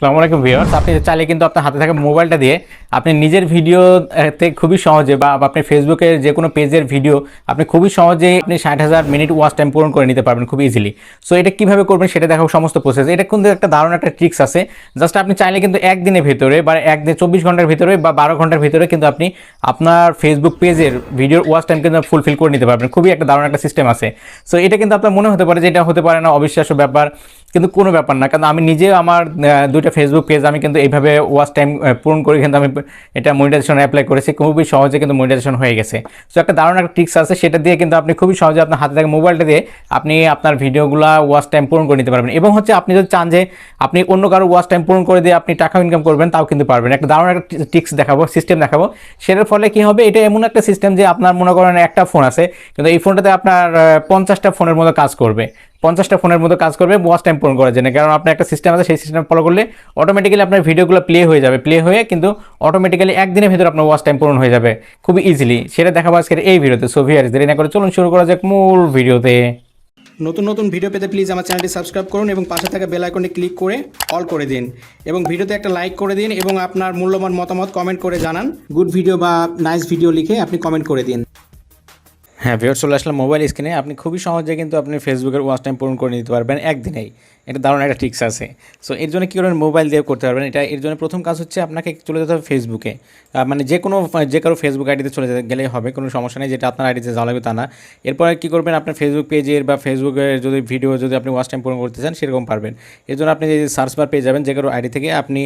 আসসালামু আলাইকুম ভিউয়ার্স আপনি চাইলে কিন্তু আপনার হাতে থাকা মোবাইলটা দিয়ে আপনি নিজের ভিডিওতে খুবই সহজে বা আপনি ফেসবুকের যে কোনো পেজের ভিডিও আপনি খুবই সহজে আপনি ষাট হাজার মিনিট ওয়াচ টাইম পূরণ করে নিতে পারবেন খুব ইজিলি সো এটা কীভাবে করবেন সেটা দেখাবো সমস্ত প্রসেস এটা কিন্তু একটা দারুণ একটা ট্রিক্স আছে। জাস্ট আপনি চাইলে কিন্তু একদিনের ভিতরে বা একদিন চব্বিশ ঘণ্টার ভিতরে বা বারো ঘণ্টার ভিতরে কিন্তু আপনি আপনার ফেসবুক পেজের ভিডিওর ওয়াচ টাইম কিন্তু ফুলফিল করে নিতে পারবেন। খুবই একটা দারুণ একটা সিস্টেম আছে। সো এটা কিন্তু আপনার মনে হতে পারে যে এটা হতে পারে না, অবিশ্বাস্য ব্যাপার। কিন্তু কোনো ব্যাপার না। কারণ আমি নিজে আমার দুইটা ফেসবুক পেজ আমি কিন্তু এইভাবে ওয়াচ টাইম পূরণ করে কিন্তু আমি এটা মনিটাইজেশন অ্যাপ্লাই করেছি। খুবই সহজে কিন্তু মনিটাইজেশন হয়ে গেছে। সো একটা দারুণ একটা ট্রিক্স আছে। সেটা দিয়ে কিন্তু আপনি খুবই সহজে আপনার হাতে থাকা মোবাইলটা দিয়ে আপনি আপনার ভিডিওগুলো ওয়াচ টাইম পূরণ করে নিতে পারবেন। এবং হচ্ছে আপনি যদি চান যে আপনি অন্য কারও ওয়াচ টাইম পূরণ করে দিয়ে আপনি টাকা ইনকাম করবেন, তাও কিন্তু পারবেন। একটা দারুণ একটা ট্রিক্স দেখাবো সিস্টেম দেখাবো। সেটার ফলে কি হবে? এটা এমন একটা সিস্টেম যে আপনার মনে করেন একটা ফোন আছে, কিন্তু এই ফোনটাতে আপনার পঞ্চাশটা ফোনের মতো কাজ করবে। পঞ্চাশটা ফোনের মতো কাজ করবে ওয়াচ টাইম পূরণ করার জন্য। কারণ আপনার একটা সিস্টেম আছে, সেই সিস্টেম ফলো করলে অটোমেটিক্যালি আপনার ভিডিওগুলো প্লে হয়ে যাবে। প্লে হয়ে কিন্তু অটোমেটিক্যালি একদিনের ভিতরে আপনার ওয়াচ টাইম পূরণ হয়ে যাবে। খুবই ইজিলি সেটা দেখাবো আজকের এই ভিডিওতে। সো ভিয়ার্স দেরি না করে চলুন শুরু করা যাক মূল ভিডিওতে। নতুন নতুন ভিডিও পেতে প্লিজ আমার চ্যানেলটি সাবস্ক্রাইব করুন এবং পাশে থাকা বেল আইকনে ক্লিক করে অল করে দিন। এবং ভিডিওতে একটা লাইক করে দিন এবং আপনার মূল্যবান মতামত কমেন্ট করে জানান। গুড ভিডিও বা নাইস ভিডিও লিখে আপনি কমেন্ট করে দিন। হ্যাঁ ভিওর চলে আসলে মোবাইল স্ক্রিনে। আপনি খুবই সহজে কিন্তু আপনি ফেসবুকের ওয়াচ টাইম পূরণ করে নিতে পারবেন একদিনেই। এটা দারুণ একটা ট্রিক্স আছে। সো এর জন্য কী করবেন? মোবাইল দিয়ে করতে পারবেন। এটা এর জন্য প্রথম কাজ হচ্ছে আপনাকে চলে যেতে হবে ফেসবুকে মানে যে কোনো যে কারও ফেসবুক আইডিতে চলে গেলেই হবে, কোনো সমস্যা নেই, যেটা আপনার আইডিতে যাওয়া লাগবে তা না। এরপরে কী করবেন? আপনার ফেসবুক পেজের বা ফেসবুকের যদি ভিডিও যদি আপনি ওয়াচ টাইম পূরণ করতে চান, সেরকম পারবেন। এর জন্য আপনি সার্চ বার পেয়ে যাবেন, যে কারও আইডি থেকে আপনি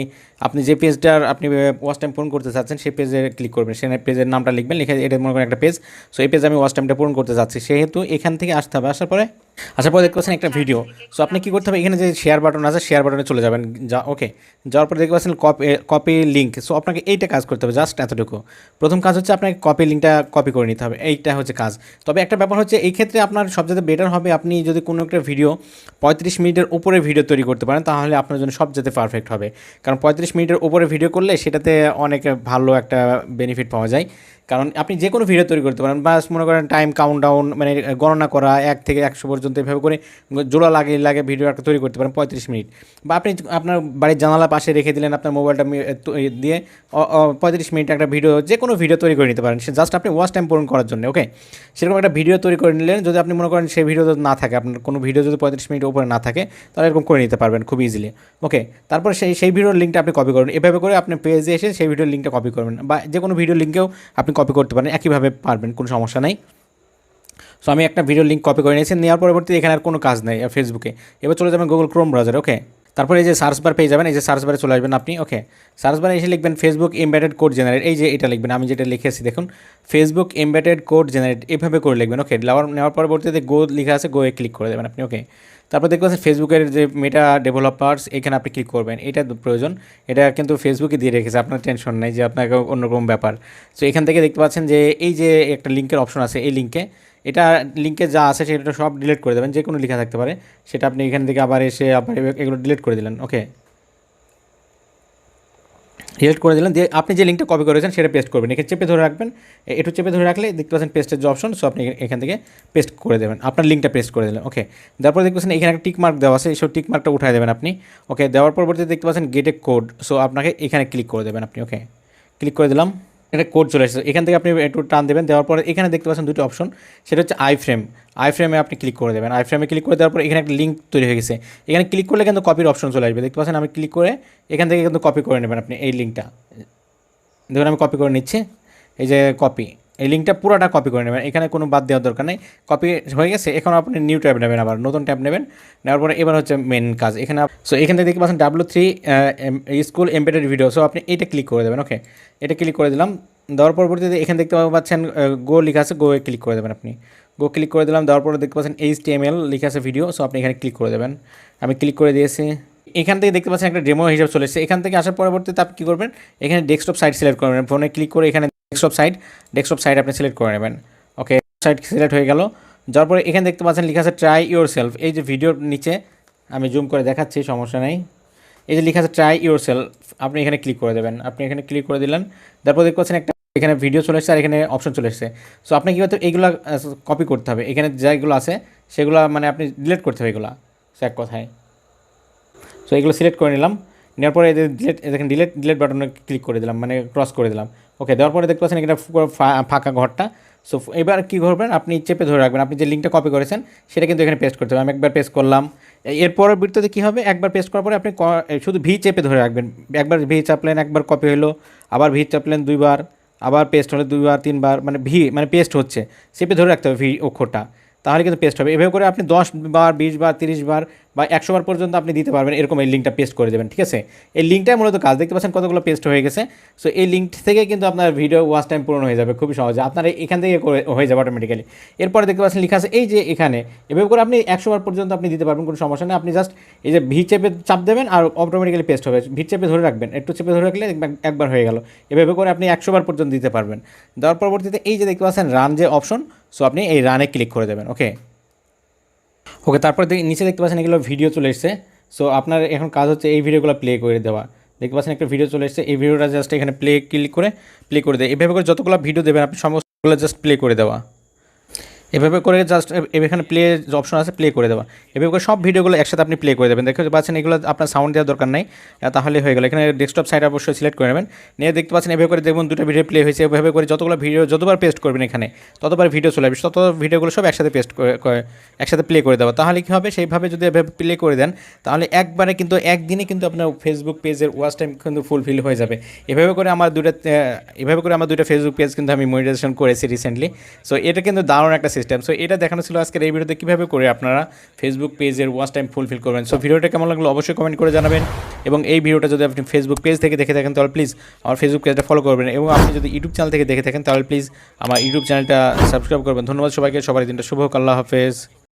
আপনি যে পেজটার আপনি ওয়াচ টাইম পূরণ করতে চাচ্ছেন, সেই পেজে ক্লিক করবেন। সেই পেজের নামটা লিখবেন, লিখে এটা মনে করেন একটা পেজ সো এই পেজে আমি ওয়াচ টাইমটা পূরণ করতে চাচ্ছি সেহেতু এখান থেকে আসতে হবে। আসার পরে আসার পরে দেখতে পাচ্ছেন একটা ভিডিও সো আপনি কী করতে হবে? এখানে যে শেয়ার বাটন আছে শেয়ার বাটনে চলে যাবেন। যা ওকে যাওয়ার পরে দেখতে পাচ্ছেন কপি কপি লিঙ্ক সো আপনাকে এইটা কাজ করতে হবে জাস্ট এতটুকু। প্রথম কাজ হচ্ছে আপনাকে কপি লিঙ্কটা কপি করে নিতে হবে। এইটা হচ্ছে কাজ। তবে একটা ব্যাপার হচ্ছে এই ক্ষেত্রে আপনার সবচেয়ে বেটার হবে আপনি যদি কোনো একটা ভিডিও পঁয়ত্রিশ মিনিটের উপরে ভিডিও তৈরি করতে পারেন তাহলে আপনার জন্য সবচেয়ে পারফেক্ট হবে। কারণ পঁয়ত্রিশ মিনিটের উপরে ভিডিও করলে সেটাতে অনেক ভালো একটা বেনিফিট পাওয়া যায়। কারণ আপনি যে কোনো ভিডিও তৈরি করতে পারেন। বাস মনে করেন টাইম কাউন্ট ডাউন মানে গণনা করা, এক থেকে একশো পর্যন্ত এভাবে করে জোড়া লাগে লাগে ভিডিও একটা তৈরি করতে পারেন পঁয়ত্রিশ মিনিট। বা আপনি আপনার বাড়ির জানালা পাশে রেখে দিলেন আপনার মোবাইলটা দিয়ে পঁয়ত্রিশ মিনিট একটা ভিডিও যে কোনো ভিডিও তৈরি করে নিতে পারেন। সে জাস্ট আপনি ওয়াচ টাইম পূরণ করার জন্য ওকে সেরকম একটা ভিডিও তৈরি করে নিলেন, যদি আপনি মনে করেন সেই ভিডিও না থাকে, আপনার কোনো ভিডিও যদি পঁয়ত্রিশ মিনিট উপরে না থাকে, তাহলে এরকম করে নিতে পারবেন খুব ইজিলি ওকে তারপর সেই সেই ভিডিওর লিঙ্কটা আপনি কপি করবেন এভাবে করে আপনি পেজে এসে সেই ভিডিওর লিঙ্কটা কপি করবেন। বা যে কোনো ভিডিও লিঙ্কেও আপনি কপি করতে পারেন, একইভাবে পারবেন, কোনো সমস্যা নাই। সো আমি একটা ভিডিও লিঙ্ক কপি করে নিয়েছি, নেওয়ার পরবর্তী এখানে আর কোনো কাজ নেই ফেসবুকে এবার চলে যাবেন গুগল ক্রোম ব্রাউজার ওকে তারপরে এই যে সার্চ বার পেয়ে যাবেন, এই যে সার্চ বারে চলে আসবেন আপনি ওকে সার্চ বারে এসে লিখবেন ফেসবুক এমবেডেড কোড জেনারেট এই যে এটা লিখবেন, আমি যেটা লিখে লিখেছি, দেখুন। ফেসবুক এমবেডেড কোড জেনারেট এভাবে করে লিখবেন ওকে নেওয়ার পরবর্তীতে গো লেখা আছে গোয়ে ক্লিক করে দেবেন আপনি ওকে তারপর দেখতে পাচ্ছেন ফেসবুকের যে মেটা ডেভেলপার্স এখানে আপনি ক্লিক করবেন। এটা প্রয়োজন। এটা কিন্তু ফেসবুকে দিয়ে রেখেছে, আপনার টেনশন নেই যে আপনাকে অন্যরকম ব্যাপার। সো এখান থেকে দেখতে পাচ্ছেন যে এই যে একটা লিঙ্কের অপশন আছে, এই লিঙ্কে এটা লিঙ্কে যা আছে সেটা সব ডিলিট করে দেবেন যে কোনো লিখা থাকতে পারে। সেটা আপনি এখান থেকে আবার এসে আবার এগুলো ডিলিট করে দিলেন। ওকে ডিলিট করে দিলেন, দিয়ে আপনি যে লিঙ্কটা কপি করেছেন সেটা পেস্ট করবেন। এখানে চেপে ধরে রাখবেন। একটু চেপে ধরে রাখলে দেখতে পাচ্ছেন পেস্টের যে অপশন সো আপনি এখান থেকে পেস্ট করে দেবেন। আপনার লিঙ্কটা পেস্ট করে দিলেন ওকে তারপর দেখতে পাচ্ছেন, এখানে একটা টিক মার্ক দেওয়া আছে, সেই টিক মার্কটা উঠায় দেবেন আপনি ওকে দেওয়ার পরবর্তী দেখতে পাচ্ছেন গেটে কোড সো আপনাকে এখানে ক্লিক করে দেবেন আপনি ওকে ক্লিক করে দিলাম। এটা কোড চলে এসেছে এখান থেকে আপনি একটু টান দেবেন, দেওয়ার পরে এখানে দেখতে পাচ্ছেন দুটো অপশন সেটা হচ্ছে আই ফ্রেম আই ফ্রেমে আপনি ক্লিক করে দেবেন। আই ফ্রেমে ক্লিক করে দেওয়ার পর এখানে একটা লিঙ্ক তৈরি হয়ে গেছে। এখানে ক্লিক করলে কিন্তু কপির অপশন চলে আসবে। দেখতে পাচ্ছেন আমি ক্লিক করে এখান থেকে কিন্তু কপি করে নেবেন আপনি এই লিঙ্কটা দেখুন আমি কপি করে নিচ্ছি। এই যে কপি এই লিঙ্কটা পুরোটা কপি করে নেবেন। এখানে কোনো বাদ দেওয়ার দরকার নেই। কপি হয়ে গেছে, এখন আপনি নিউ ট্যাব নেবেন আবার, নতুন ট্যাব নেবেন। নেওয়ার পরে এবার হচ্ছে মেন কাজ। এখানে সো এখান থেকে দেখতে পাচ্ছেন W three school embedded video so আপনি এটা ক্লিক করে দেবেন ওকে এটা ক্লিক করে দিলাম। দেওয়ার পরবর্তীতে এখানে দেখতে পাচ্ছেন গো লেখা আছে গোয়ে ক্লিক করে দেবেন আপনি। গো ক্লিক করে দিলাম, দেওয়ার পরে দেখতে পাচ্ছেন এইচ টি এম লেখা আছে ভিডিও সো আপনি এখানে ক্লিক করে দেবেন। আমি ক্লিক করে দিয়েছি। এখান থেকে দেখতে পাচ্ছেন একটা ডেমো হিসাবে চলে এসেছে। এখান থেকে আসার পরবর্তীতে আপনি কী করবেন? এখানে ডেস্কটপ সাইট সিলেক্ট করে নেবেন। ফোনে ক্লিক করে এখানে ডেস্কটপ সাইট ডেস্কটপ সাইট আপনি সিলেক্ট করে নেবেন। ওকে সাইট সিলেক্ট হয়ে গেল। যাওয়ার পরে এখানে দেখতে পাচ্ছেন লেখা আছে ট্রাই ইউর সেলফ এই যে ভিডিওর নিচে, আমি জুম করে দেখাচ্ছি, সমস্যা নেই। এই যে লেখা আছে ট্রাই ইউর সেলফ আপনি এখানে ক্লিক করে দেবেন। আপনি এখানে ক্লিক করে দিলেন। তারপর দেখতে পাচ্ছেন একটা এখানে ভিডিও চলে এসেছে আর এখানে অপশন চলে এসেছে। সো আপনি কী করতে হবে এইগুলো কপি করতে হবে। এখানে যেগুলো আছে, সেগুলো মানে আপনি ডিলিট করতে হবে এগুলো। সো এক কথায়। সো এগুলো সিলেক্ট করে নিলাম। নেওয়ার পরে ডিলেট দেখেন ডিলেট ডিলেট বাটনে ক্লিক করে দিলাম মানে ক্রস করে দিলাম। ওকে দেওয়ার পরে দেখতে পাচ্ছেন এখানে ফাঁকা ঘরটা। সো এবার কী করবেন? আপনি চেপে ধরে রাখবেন। আপনি যে লিঙ্কটা কপি করেছেন, সেটা কিন্তু এখানে পেস্ট করতে হবে। আমি একবার পেস্ট করলাম। এ- এর পরবর্তীতে কী হবে? একবার পেস্ট করার পরে আপনি শুধু ভি চেপে ধরে রাখবেন। একবার ভি চাপলেন, একবার কপি হলো। আবার ভি চাপলেন দুইবার। আবার পেস্ট হলে দুইবার তিনবার মানে ভি মানে পেস্ট হচ্ছে। সেপে ধরে রাখতে হবে ভি অক্ষরটা। তাহলে কিন্তু পেস্ট হবে। এভাবে করে আপনি দশ বার, বিশ বার, তিরিশ বার বা একশো বার পর্যন্ত আপনি দিতে পারবেন। এরকম এই লিঙ্কটা পেস্ট করে দেবেন, ঠিক আছে? এই লিঙ্কটাই মূলত কাজ। দেখতে পাচ্ছেন কতগুলো পেস্ট হয়ে গেছে। সো এই লিঙ্ক থেকে কিন্তু আপনার ভিডিও ওয়াচ টাইম পূরণ হয়ে যাবে খুবই সহজে। আপনার এখান থেকে হয়ে যাবে অটোমেটিক্যালি এরপরে দেখতে পাচ্ছেন লেখা আছে, এই যে এখানে, এভাবে করে আপনি একশো বার পর্যন্ত আপনি দিতে পারবেন, কোনো সমস্যা নেই। আপনি জাস্ট এই যে ভি চেপে চাপ দেবেন আর অটোমেটিক্যালি পেস্ট হবে। ভি চেপে ধরে রাখবেন, একটু চেপে ধরে রাখলে একবার হয়ে গেল। এভাবে করে আপনি একশো বার পর্যন্ত দিতে পারবেন। দেওয়ার পরবর্তীতে এই যে দেখতে পাচ্ছেন রান যে অপশন সো আপনি এই রানে ক্লিক করে দেবেন ওকে ওকে তারপরে নিচে দেখতে পাচ্ছেন এগুলো ভিডিও চলে এসছে। সো আপনার এখন কাজ হচ্ছে এই ভিডিওগুলো প্লে করে দেওয়া। দেখতে পাচ্ছেন একটা ভিডিও চলে এসছে, এই ভিডিওটা জাস্ট এখানে প্লে ক্লিক করে প্লে করে দেয় এভাবে করে যতগুলো ভিডিও দেবেন, আপনি সমস্তগুলো জাস্ট প্লে করে দেওয়া। এভাবে করে জাস্ট এখানে প্লে অপশন আছে প্লে করে দেওয়া এভাবে করে সব ভিডিওগুলো একসাথে আপনি প্লে করে দেবেন। দেখতে পাচ্ছেন এগুলো আপনার সাউন্ড দেওয়ার দরকার নাই তাহলে হয়ে গেল। এখানে ডেস্কটপ সাইড অবশ্যই সিলেক্ট করে নেবেন। নিয়ে দেখতে পাচ্ছেন এভাবে করে দেখুন, দুটো ভিডিও প্লে হয়েছে। এভাবে করে যতগুলো ভিডিও যতবার পেস্ট করবেন এখানে, ততবার ভিডিও চলে আসবে। তত ভিডিওগুলো সব একসাথে পেস্ট করে, করে- একসাথে প্লে করে দেওয়া তাহলে কী হবে? সেইভাবে যদি এভাবে প্লে করে দেন, তাহলে একবারে কিন্তু, একদিনে কিন্তু আপনার ফেসবুক পেজের ওয়াচ টাইম কিন্তু ফুলফিল হয়ে যাবে। এভাবে করে আমার দুটো এভাবে করে আমার দুটো ফেসবুক পেজ কিন্তু আমি মনিটাইজেশন করেছি রিসেন্টলি সো এটা কিন্তু দারুণ একটা সিস্টেম সো এটা দেখানো ছিল আজকের এই ভিডিওতে কীভাবে করে আপনারা ফেসবুক পেজের ওয়াচ টাইম ফুলফিল করবেন। সো ভিডিওটা কেমন লাগল অবশ্যই কমেন্ট করে জানাবেন। এবং এই ভিডিওটা যদি আপনি ফেসবুক পেজ থেকে দেখে থাকেন, তাহলে প্লিজ আমার ফেসবুক পেজটা ফলো করবেন। এবং আপনি যদি ইউটিউব চ্যানেল থেকে দেখে থাকেন, তাহলে প্লিজ আমার ইউটিউব চ্যানেলটা সাবস্ক্রাইব করবেন। ধন্যবাদ সবাইকে। সবার দিনটা শুভ আল্লাহ হাফেজ।